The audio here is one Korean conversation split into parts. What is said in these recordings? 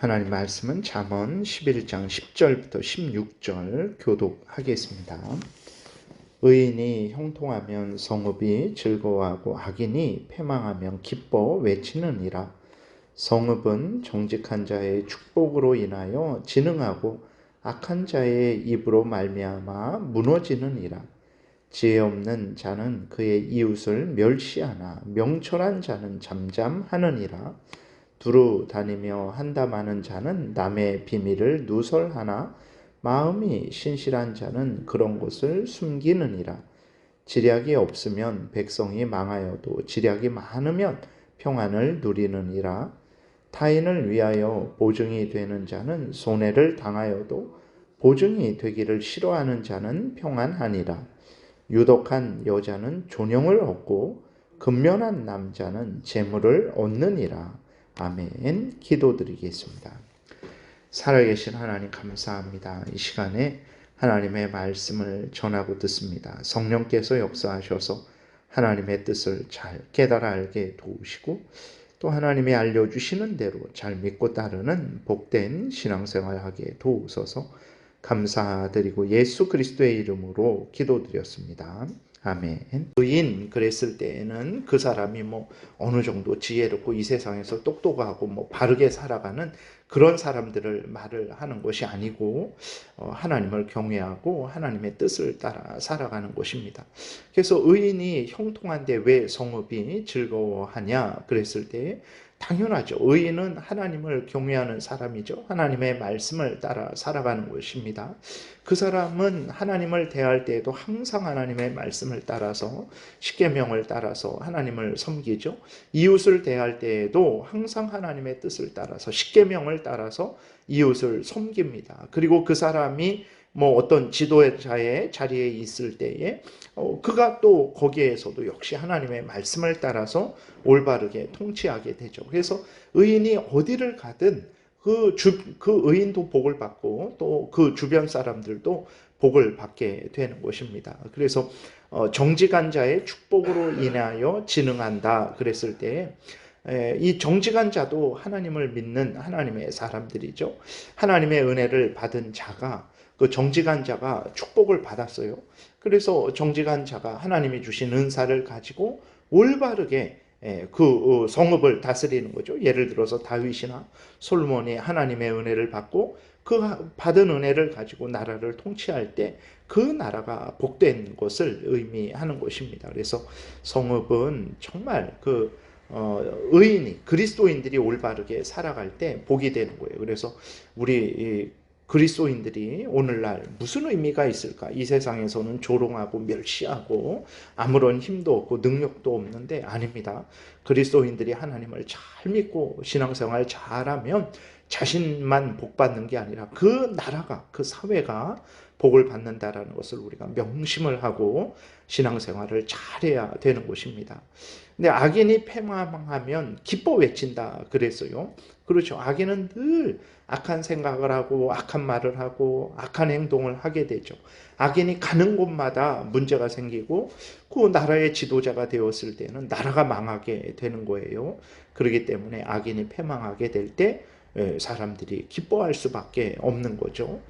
하나님 말씀은 잠언 11장 10절부터 16절 교독하겠습니다. 의인이 형통하면 성읍이 즐거워하고 악인이 패망하면 기뻐 외치느니라. 성읍은 정직한 자의 축복으로 인하여 진흥하고 악한 자의 입으로 말미암아 무너지느니라. 지혜 없는 자는 그의 이웃을 멸시하나 명철한 자는 잠잠하느니라. 두루 다니며 한담하는 자는 남의 비밀을 누설하나 마음이 신실한 자는 그런 것을 숨기느니라. 지략이 없으면 백성이 망하여도 지략이 많으면 평안을 누리느니라. 타인을 위하여 보증이 되는 자는 손해를 당하여도 보증이 되기를 싫어하는 자는 평안하니라. 유독한 여자는 존영을 얻고 근면한 남자는 재물을 얻느니라. 아멘. 기도드리겠습니다. 살아계신 하나님 감사합니다. 이 시간에 하나님의 말씀을 전하고 듣습니다. 성령께서 역사하셔서 하나님의 뜻을 잘 깨달아 알게 도우시고 또 하나님이 알려주시는 대로 잘 믿고 따르는 복된 신앙생활 하게 도우소서 감사드리고 예수 그리스도의 이름으로 기도드렸습니다. 아멘. 의인 그랬을 때에는 그 사람이 뭐 어느 정도 지혜롭고 이 세상에서 똑똑하고 뭐 바르게 살아가는 그런 사람들을 말을 하는 것이 아니고 어, 하나님을 경외하고 하나님의 뜻을 따라 살아가는 것입니다. 그래서 의인이 형통한데 왜 성읍이 즐거워하냐 그랬을 때 당연하죠. 의인은 하나님을 경외하는 사람이죠. 하나님의 말씀을 따라 살아가는 것입니다. 그 사람은 하나님을 대할 때에도 항상 하나님의 말씀을 따라서 십계명을 따라서 하나님을 섬기죠. 이웃을 대할 때에도 항상 하나님의 뜻을 따라서 십계명을 따라서 이웃을 섬깁니다. 그리고 그 사람이 뭐 어떤 지도자의 자리에 있을 때에 어, 그가 또 거기에서도 역시 하나님의 말씀을 따라서 올바르게 통치하게 되죠. 그래서 의인이 어디를 가든 그, 주, 그 의인도 복을 받고 또 그 주변 사람들도 복을 받게 되는 것입니다. 그래서 어, 정직한 자의 축복으로 인하여 진흥한다 그랬을 때이 정직한 자도 하나님을 믿는 하나님의 사람들이죠. 하나님의 은혜를 받은 자가 그 정직한 자가 축복을 받았어요. 그래서 정직한 자가 하나님이 주신 은사를 가지고 올바르게 예, 그 어, 성읍을 다스리는 거죠. 예를 들어서 다윗이나 솔몬이 하나님의 은혜를 받고 그 받은 은혜를 가지고 나라를 통치할 때 그 나라가 복된 것을 의미하는 것입니다. 그래서 성읍은 정말 그 어, 의인이 그리스도인들이 올바르게 살아갈 때 복이 되는 거예요. 그래서 우리 그리스도인들이 오늘날 무슨 의미가 있을까? 이 세상에서는 조롱하고 멸시하고 아무런 힘도 없고 능력도 없는데 아닙니다. 그리스도인들이 하나님을 잘 믿고 신앙생활 잘하면 자신만 복 받는 게 아니라 그 나라가 그 사회가 복을 받는다라는 것을 우리가 명심을 하고 신앙생활을 잘해야 되는 것입니다. 근데 악인이 패망하면 기뻐 외친다 그랬어요. 그렇죠. 악인은 늘 악한 생각을 하고 악한 말을 하고 악한 행동을 하게 되죠. 악인이 가는 곳마다 문제가 생기고 그 나라의 지도자가 되었을 때는 나라가 망하게 되는 거예요. 그렇기 때문에 악인이 패망하게 될때 예, 사람들이 기뻐할 수밖에 없는 거죠.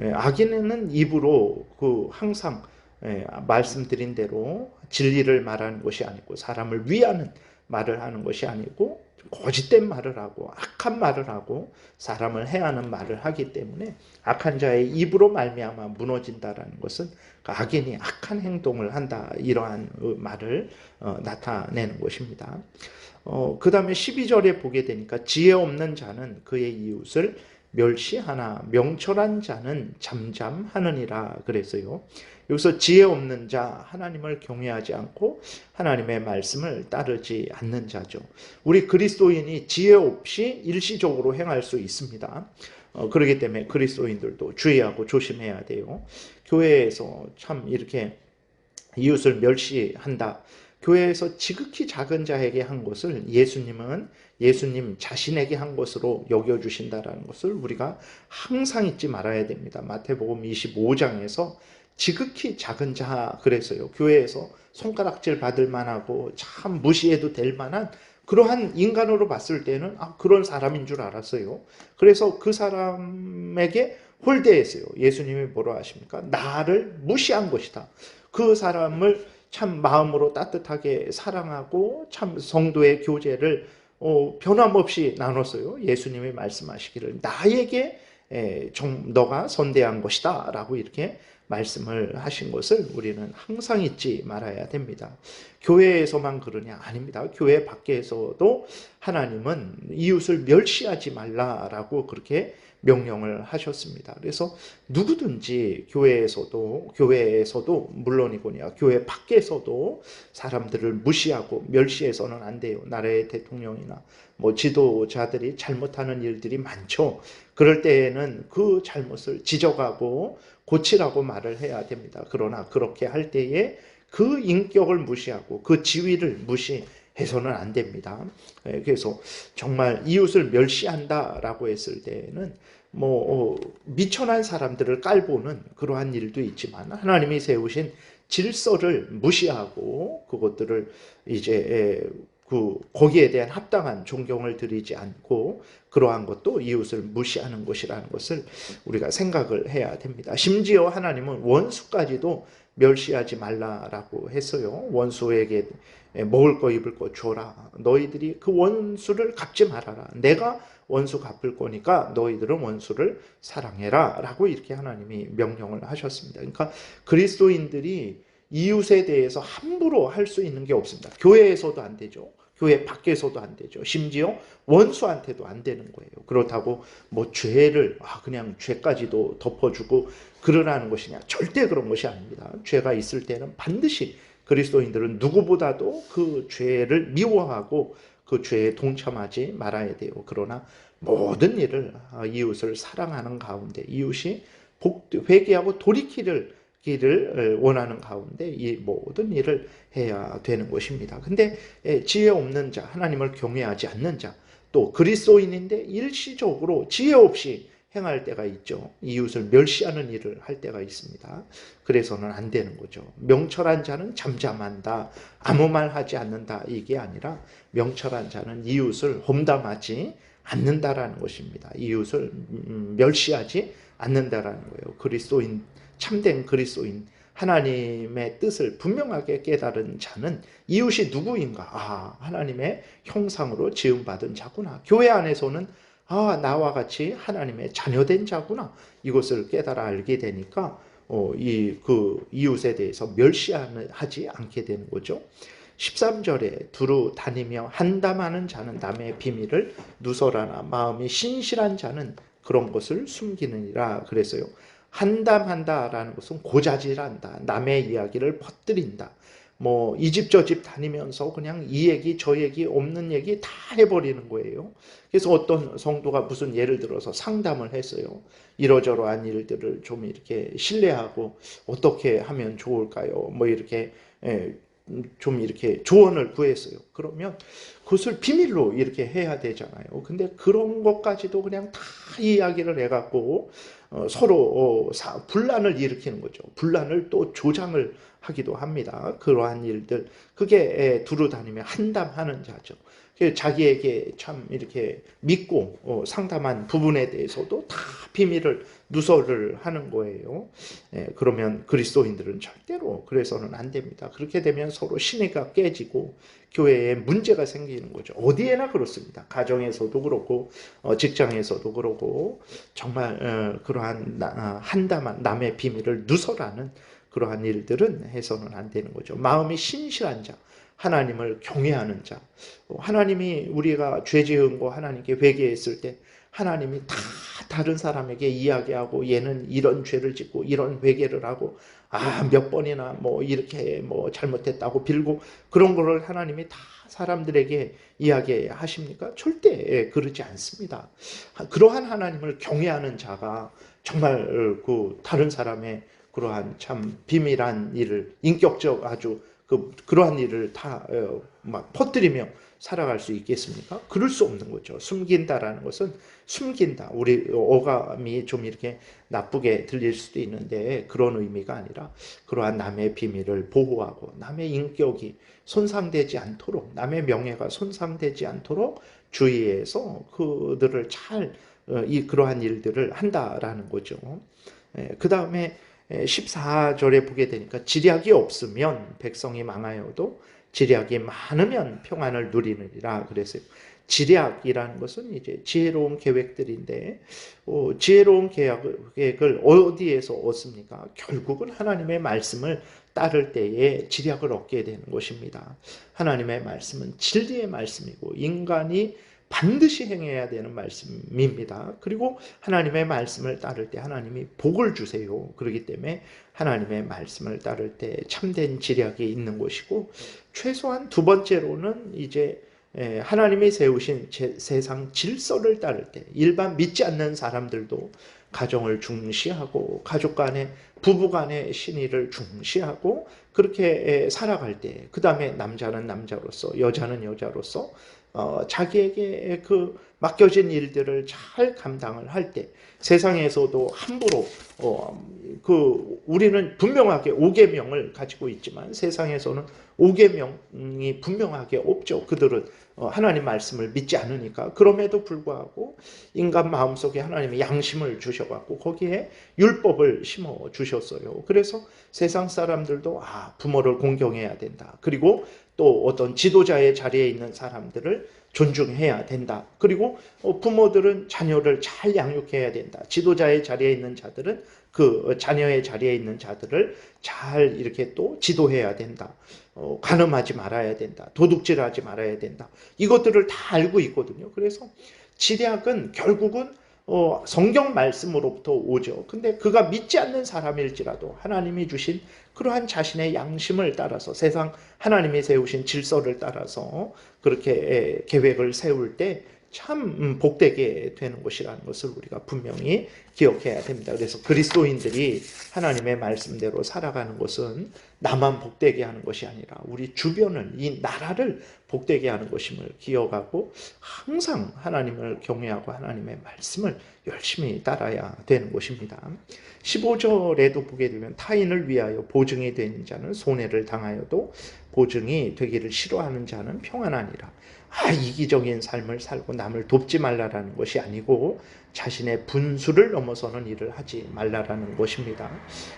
예, 악인은 입으로 그 항상 예, 말씀드린 대로 진리를 말하는 것이 아니고 사람을 위하는 말을 하는 것이 아니고 거짓된 말을 하고 악한 말을 하고 사람을 해하는 말을 하기 때문에 악한 자의 입으로 말미암아 무너진다라는 것은 그 악인이 악한 행동을 한다 이러한 말을 어, 나타내는 것입니다. 어, 그 다음에 12절에 보게 되니까 지혜 없는 자는 그의 이웃을 멸시하나 명철한 자는 잠잠하느니라 그랬어요. 여기서 지혜 없는 자, 하나님을 경외하지 않고 하나님의 말씀을 따르지 않는 자죠. 우리 그리스도인이 지혜 없이 일시적으로 행할 수 있습니다. 어, 그렇기 때문에 그리스도인들도 주의하고 조심해야 돼요. 교회에서 참 이렇게 이웃을 멸시한다. 교회에서 지극히 작은 자에게 한 것을 예수님은 예수님 자신에게 한 것으로 여겨주신다라는 것을 우리가 항상 잊지 말아야 됩니다. 마태복음 25장에서 지극히 작은 자 그래서요. 교회에서 손가락질 받을 만하고 참 무시해도 될 만한 그러한 인간으로 봤을 때는 아, 그런 사람인 줄 알았어요. 그래서 그 사람에게 홀대했어요. 예수님이 뭐라 하십니까? 나를 무시한 것이다. 그 사람을 참 마음으로 따뜻하게 사랑하고 참 성도의 교제를 어, 변함없이 나눴어요. 예수님이 말씀하시기를 나에게 에, 좀 너가 선대한 것이다 라고 이렇게 말씀을 하신 것을 우리는 항상 잊지 말아야 됩니다. 교회에서만 그러냐? 아닙니다. 교회 밖에서도 하나님은 이웃을 멸시하지 말라라고 그렇게 명령을 하셨습니다. 그래서 누구든지 교회에서도 교회에서도 물론이거냐 교회 밖에서도 사람들을 무시하고 멸시해서는 안 돼요. 나라의 대통령이나 뭐 지도자들이 잘못하는 일들이 많죠. 그럴 때에는 그 잘못을 지적하고 고치라고 말을 해야 됩니다. 그러나 그렇게 할 때에 그 인격을 무시하고 그 지위를 무시 해서는 안 됩니다. 예, 그래서 정말 이웃을 멸시한다라고 했을 때는 뭐 어, 미천한 사람들을 깔보는 그러한 일도 있지만 하나님이 세우신 질서를 무시하고 그것들을 이제 그 거기에 대한 합당한 존경을 드리지 않고 그러한 것도 이웃을 무시하는 것이라는 것을 우리가 생각을 해야 됩니다. 심지어 하나님은 원수까지도 멸시하지 말라라고 했어요. 원수에게 먹을 거 입을 거 줘라. 너희들이 그 원수를 갚지 말아라. 내가 원수 갚을 거니까 너희들은 원수를 사랑해라. 라고 이렇게 하나님이 명령을 하셨습니다. 그러니까 그리스도인들이 이웃에 대해서 함부로 할 수 있는 게 없습니다. 교회에서도 안 되죠. 교회 밖에서도 안 되죠. 심지어 원수한테도 안 되는 거예요. 그렇다고 뭐 죄를 아 그냥 죄까지도 덮어주고 그러라는 것이냐? 절대 그런 것이 아닙니다. 죄가 있을 때는 반드시 그리스도인들은 누구보다도 그 죄를 미워하고 그 죄에 동참하지 말아야 돼요. 그러나 모든 일을 아, 이웃을 사랑하는 가운데 이웃이 복, 회개하고 돌이키를 기를 원하는 가운데 이 모든 일을 해야 되는 것입니다. 근데 지혜 없는 자, 하나님을 경외하지 않는 자, 또 그리스도인인데 일시적으로 지혜 없이 행할 때가 있죠. 이웃을 멸시하는 일을 할 때가 있습니다. 그래서는 안 되는 거죠. 명철한 자는 잠잠한다. 아무 말 하지 않는다. 이게 아니라 명철한 자는 이웃을 험담하지 않는다라는 것입니다. 이웃을 음, 멸시하지 않는다라는 거예요. 그리스도인 참된 그리스도인 하나님의 뜻을 분명하게 깨달은 자는 이웃이 누구인가? 아, 하나님의 형상으로 지음받은 자구나. 교회 안에서는 아, 나와 같이 하나님의 자녀된 자구나. 이것을 깨달아 알게 되니까 어, 이, 그 이웃에 대해서 멸시하지 않게 되는 거죠. 13절에 두루 다니며 한담하는 자는 남의 비밀을 누설하나 마음이 신실한 자는 그런 것을 숨기느니라 그랬어요. 한담한다라는 것은 고자질한다. 남의 이야기를 퍼뜨린다. 뭐 이 집 저 집 다니면서 그냥 이 얘기 저 얘기 없는 얘기 다 해버리는 거예요. 그래서 어떤 성도가 무슨 예를 들어서 상담을 했어요. 이러저러한 일들을 좀 이렇게 신뢰하고 어떻게 하면 좋을까요? 뭐 이렇게 예, 좀 이렇게 조언을 구했어요. 그러면 그것을 비밀로 이렇게 해야 되잖아요. 근데 그런 것까지도 그냥 다 이야기를 해갖고 어, 서로 어, 분란을 일으키는 거죠. 분란을 또 조장을 하기도 합니다. 그러한 일들 그게 두루 다니며 한담하는 자죠. 자기에게 참 이렇게 믿고 어, 상담한 부분에 대해서도 다 비밀을 누설을 하는 거예요. 예, 그러면 그리스도인들은 절대로 그래서는 안 됩니다. 그렇게 되면 서로 신의가 깨지고 교회에 문제가 생기는 거죠. 어디에나 그렇습니다. 가정에서도 그렇고 어, 직장에서도 그렇고 정말 어, 그러한 나, 어, 한담한 남의 비밀을 누설하는 그러한 일들은 해서는 안 되는 거죠. 마음이 신실한 자, 하나님을 경외하는 자, 하나님이 우리가 죄 지은 거 하나님께 회개했을 때 하나님이 다 다른 사람에게 이야기하고 얘는 이런 죄를 짓고 이런 회개를 하고 아 몇 번이나 뭐 이렇게 뭐 잘못했다고 빌고 그런 거를 하나님이 다 사람들에게 이야기하십니까? 절대 그러지 않습니다. 그러한 하나님을 경외하는 자가 정말 그 다른 사람의 그러한 참 비밀한 일을 인격적 아주 그 그러한 일을 다 어, 막 퍼뜨리며 살아갈 수 있겠습니까? 그럴 수 없는 거죠. 숨긴다라는 것은 숨긴다. 우리 어감이 좀 이렇게 나쁘게 들릴 수도 있는데 그런 의미가 아니라 그러한 남의 비밀을 보호하고 남의 인격이 손상되지 않도록 남의 명예가 손상되지 않도록 주의해서 그들을 잘 이 그러한 일들을 한다라는 거죠. 그 다음에 14절에 보게 되니까 지략이 없으면 백성이 망하여도 지략이 많으면 평안을 누리느니라 그랬어요. 지략이라는 것은 이제 지혜로운 계획들인데 어, 지혜로운 계획을 어디에서 얻습니까? 결국은 하나님의 말씀을 따를 때에 지략을 얻게 되는 것입니다. 하나님의 말씀은 진리의 말씀이고 인간이 반드시 행해야 되는 말씀입니다. 그리고 하나님의 말씀을 따를 때 하나님이 복을 주세요. 그렇기 때문에 하나님의 말씀을 따를 때 참된 지략이 있는 것이고 최소한 두 번째로는 이제 하나님이 세우신 세상 질서를 따를 때 일반 믿지 않는 사람들도 가정을 중시하고 가족 간의 부부 간의 신의를 중시하고 그렇게 살아갈 때, 그 다음에 남자는 남자로서, 여자는 여자로서 어, 자기에게 그 맡겨진 일들을 잘 감당을 할 때 세상에서도 함부로 어, 그 우리는 분명하게 오계명을 가지고 있지만 세상에서는 오계명이 분명하게 없죠. 그들은 어, 하나님 말씀을 믿지 않으니까 그럼에도 불구하고 인간 마음속에 하나님이 양심을 주셔갖고 거기에 율법을 심어 주셨어요. 그래서 세상 사람들도 아 부모를 공경해야 된다. 그리고 또 어떤 지도자의 자리에 있는 사람들을 존중해야 된다. 그리고 어, 부모들은 자녀를 잘 양육해야 된다. 지도자의 자리에 있는 자들은 그 자녀의 자리에 있는 자들을 잘 이렇게 또 지도해야 된다. 어, 가늠하지 말아야 된다. 도둑질하지 말아야 된다. 이것들을 다 알고 있거든요. 그래서 지략은 결국은 어, 성경 말씀으로부터 오죠. 근데 그가 믿지 않는 사람일지라도 하나님이 주신 그러한 자신의 양심을 따라서 세상 하나님이 세우신 질서를 따라서 그렇게 계획을 세울 때참 음, 복되게 되는 것이라는 것을 우리가 분명히 기억해야 됩니다. 그래서 그리스도인들이 하나님의 말씀대로 살아가는 것은 나만 복되게 하는 것이 아니라 우리 주변을 이 나라를 복되게 하는 것임을 기억하고 항상 하나님을 경외하고 하나님의 말씀을 열심히 따라야 되는 것입니다. 15절에도 보게 되면 타인을 위하여 보증이 되는 자는 손해를 당하여도 보증이 되기를 싫어하는 자는 평안하니라. 아, 이기적인 삶을 살고 남을 돕지 말라라는 것이 아니고 자신의 분수를 넘어서는 일을 하지 말라라는 것입니다.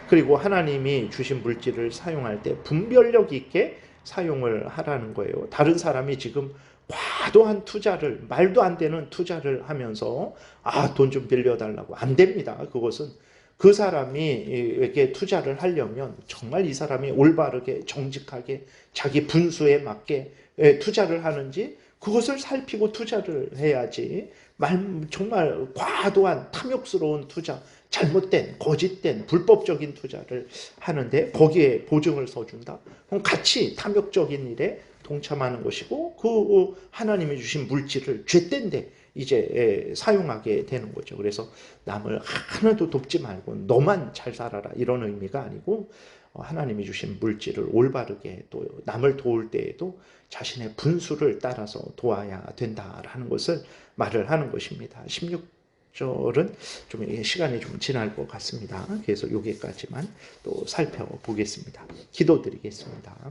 그리고 하나님이 주신 물질을 사용할 때 분별력 있게 사용을 하라는 거예요. 다른 사람이 지금 과도한 투자를 말도 안 되는 투자를 하면서 아 돈 좀 빌려달라고 안 됩니다. 그것은 그 사람이에게 투자를 하려면 정말 이 사람이 올바르게 정직하게 자기 분수에 맞게 예, 투자를 하는지 그것을 살피고 투자를 해야지. 말 정말 과도한 탐욕스러운 투자 잘못된 거짓된 불법적인 투자를 하는데 거기에 보증을 서준다? 그럼 같이 탐욕적인 일에 동참하는 것이고 그 하나님이 주신 물질을 죄된 데 이제 사용하게 되는 거죠. 그래서 남을 하나도 돕지 말고 너만 잘 살아라 이런 의미가 아니고 어, 하나님이 주신 물질을 올바르게 또 남을 도울 때에도 자신의 분수를 따라서 도와야 된다라는 것을 말을 하는 것입니다. 16절은 좀 시간이 좀 지날 것 같습니다. 그래서 여기까지만 또 살펴보겠습니다. 기도드리겠습니다.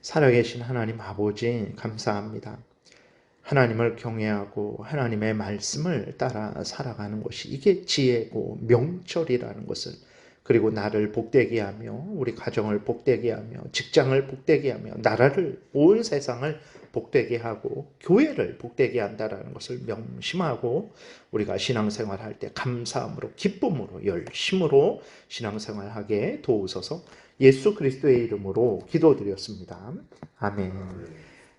살아계신 하나님 아버지 감사합니다. 하나님을 경외하고 하나님의 말씀을 따라 살아가는 것이 이게 지혜고 명철이라는 것을 그리고 나를 복되게 하며 우리 가정을 복되게 하며 직장을 복되게 하며 나라를 온 세상을 복되게 하고 교회를 복되게 한다라는 것을 명심하고 우리가 신앙생활 할 때 감사함으로 기쁨으로 열심으로 신앙생활하게 도우소서 예수 그리스도의 이름으로 기도드렸습니다. 아멘.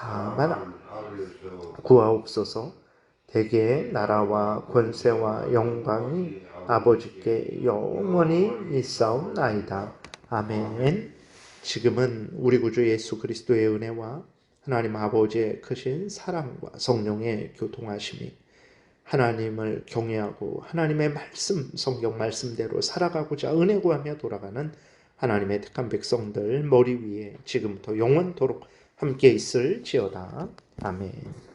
다만 구하옵소서 대개 나라와 권세와 영광이 아버지께 영원히 있사옵나이다. 아멘. 지금은 우리 구주 예수 그리스도의 은혜와 하나님 아버지의 크신 사랑과 성령의 교통하심이 하나님을 경외하고 하나님의 말씀, 성경 말씀대로 살아가고자 은혜 구하며 돌아가는 하나님의 택한 백성들 머리 위에 지금부터 영원토록 함께 있을지어다. 아멘.